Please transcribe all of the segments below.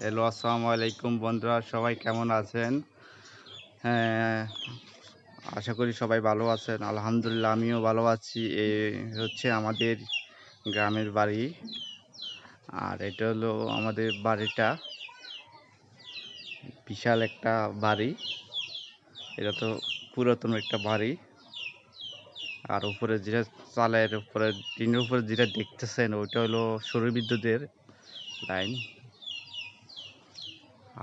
Hello, আসসালামু আলাইকুম বন্ধুরা, সবাই কেমন আছেন? হ্যাঁ আশা করি সবাই ভালো আছেন। আলহামদুলিল্লাহ, আমিও ভালো আছি। এ হচ্ছে আমাদের গ্রামের বাড়ি। আর এটা হলো আমাদের বাড়িটা। বিশাল একটা বাড়ি। এটা তো পুরাতন একটা বাড়ি। আর উপরে যেটা চালের উপরে, টিনের উপরে যেটা দেখতেছেন, ওইটা হলো সৌর বিদ্যুতের লাইন।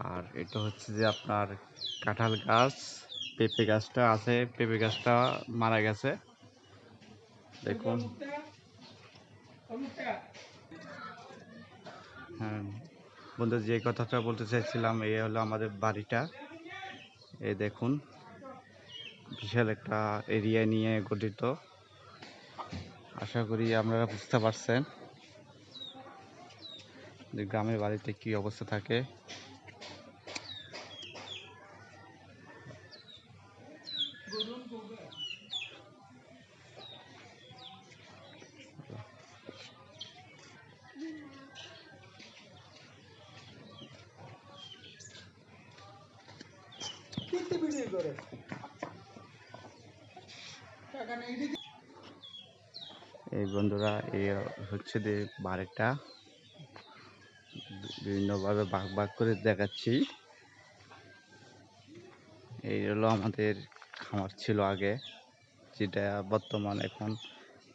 আর এটা হচ্ছে যে আপনার কাঁঠাল গাছ, পেঁপে গাছটা আছে, পেঁপে গাছটা মারা গেছে। দেখুন। হ্যাঁ বন্ধু, যে কথাটা বলতে চাইছিলাম এই হলো আমাদের বাড়িটা। এই দেখুন, বিশাল একটা এরিয়া নিয়ে গঠিত। আশা করি আপনারা বুঝতে পারছেন যে গ্রামের বাড়িতে কি অবস্থা থাকে। এই বন্ধুরা এই হচ্ছে যে বাড়িটা। বিভিন্নভাবে বাঘ বাঘ করে দেখাচ্ছি। এই হলো আমাদের খামার ছিল আগে, যেটা বর্তমান এখন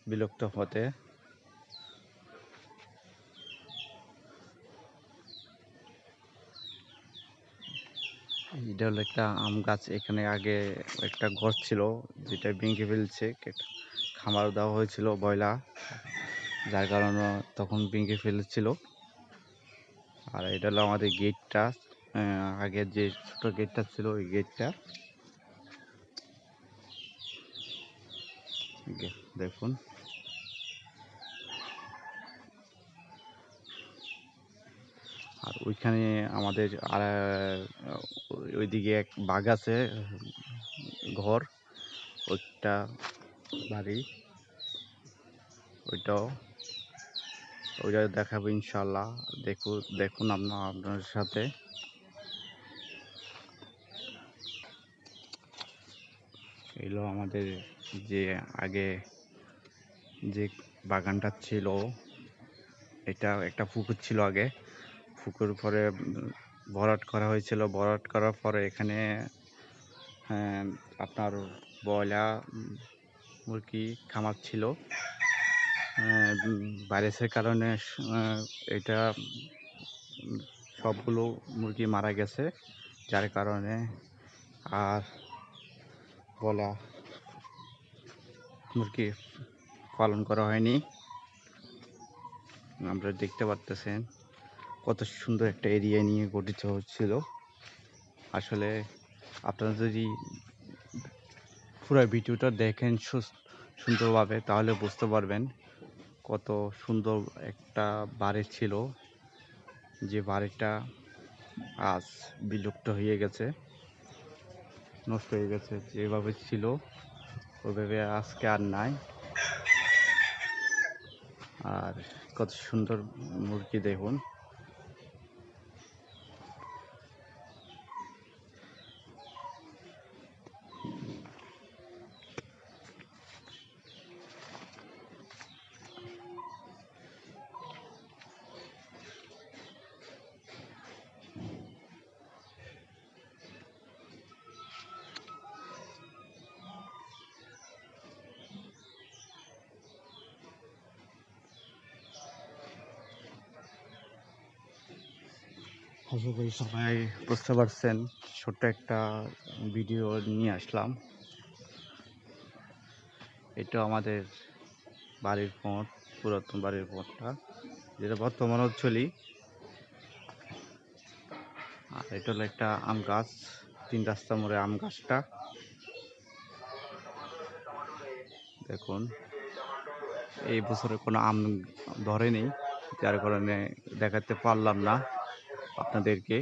বিলুপ্ত হতে এটা হলো একটা আম গাছ। এখানে আগে একটা ঘর ছিল, যেটা ভেঙে ফেলছে। খামার দেওয়া হয়েছিল বয়লা যার কারণে তখন ভেঙে ফেলেছিল। আর এটা হলো আমাদের গেটটা। আগের যে ছোট গেটটা ছিল, ওই গেটটা। দেখুন আর ওইখানে আমাদের আর ওইদিকে এক বাঘ আছে, ঘর, ওইটা বাড়ি, ওইটাও। ওইটা দেখাবো ইনশাল্লাহ দেখুন দেখুন আপনার আপনার সাথে। এলো আমাদের যে আগে যে বাগানটা ছিল, এটা একটা পুকুর ছিল আগে। পুকুর পরে ভরাট করা হয়েছিল। ভরাট করার পরে এখানে আপনার বয়লা মুরগি, খামার ছিল। ভাইরাসের কারণে এটা সবগুলো মুরগি মারা গেছে। যার কারণে আর বলা মুরগি পালন করা হয়নি। আমরা দেখতে পারতেছেন। কত সুন্দর একটা এরিয়া নিয়ে গঠিত হচ্ছিল। আসলে আপনারা যদি পুরো ভিডিওটা দেখেন সুন্দরভাবে, তাহলে বুঝতে পারবেন কত সুন্দর একটা বাড়ি ছিল। যে বাড়িটা আজ বিলুপ্ত হয়ে গেছে, নষ্ট হয়ে গেছে, যেভাবে ছিল ওইভাবে আজকে আর নাই। আর কত সুন্দর মুরগি দেখুন। আশা করি সবাই বুঝতে পারছেন, ছোট্ট একটা ভিডিও নিয়ে আসলাম। এটা আমাদের বাড়ির পথ পুরাতন বাড়ির পথটা যেটা বর্তমান চলি আর এটা হলো একটা আম গাছ, তিন রাস্তা মোড়ে আম গাছটা। দেখুন, এই বছরে কোনো আম ধরেনি, যার কারণে দেখাতে পারলাম না। আপনাদেরকে